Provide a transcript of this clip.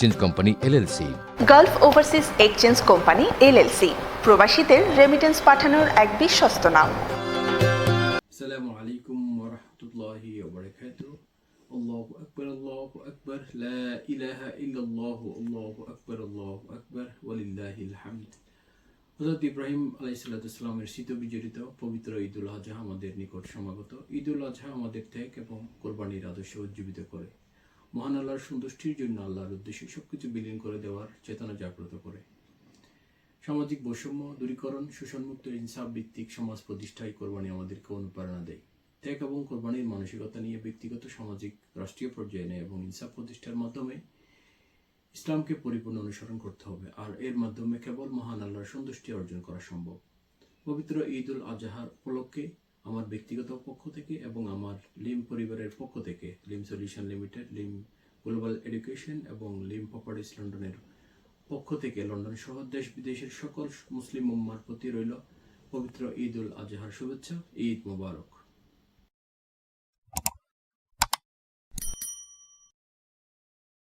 Exchange company LLC Gulf overseas exchange company LLC প্রবাসীদের remittance পাঠানোর এক বিশ্বস্ত নাম। আসসালামু আলাইকুম ওয়া রাহমাতুল্লাহি ওয়া বারাকাতুহু আল্লাহু আকবার আল্লাহু আকবার লা ইলাহা আল্লাহু আকবার আল্লাহু আকবার ওয়ালিল্লাহিল হামদ হজরত ইব্রাহিম আলাইসাল্লাতামের শীত বিজড়িত পবিত্র ঈদুল আজহা আমাদের নিকট সমাগত। ঈদুল আজহা আমাদের ত্যাগ এবং কোরবানির আদর্শ উজ্জীবিত করে। মহান আল্লাহর সন্তুষ্টির জন্য আল্লাহর উদ্দেশ্যে সবকিছু বিলীন করে দেওয়ার চেতনা জাগ্রত করে। সামাজিক বৈষম্য, দূরীকরণ, শোষণমুক্ত ইনসাফ ভিত্তিক সমাজ প্রতিষ্ঠায় কোরবানি আমাদেরকে অনুপ্রেরণা দেয়। ত্যাগ এবং কোরবানির মানসিকতা নিয়ে ব্যক্তিগত, সামাজিক, রাষ্ট্রীয় পর্যায়ে এবং ইনসাফ প্রতিষ্ঠার মাধ্যমে ইসলামকে পরিপূর্ণ অনুসরণ করতে হবে আর এর মাধ্যমে কেবল মহান আল্লাহর সন্তুষ্টি অর্জন করা সম্ভব। পবিত্র ঈদ উল আজহার উপলক্ষে আমার ব্যক্তিগত পক্ষ থেকে এবং আমার লিম পরিবারের পক্ষ থেকে, Lim solution limited, Lim global education এবং লিম প্রপার্টিস লন্ডনের পক্ষ থেকে লন্ডন সহ দেশ বিদেশের সকল মুসলিম উম্মার প্রতি রইল পবিত্র ঈদ উল আজহার শুভেচ্ছা, ঈদ মোবারক।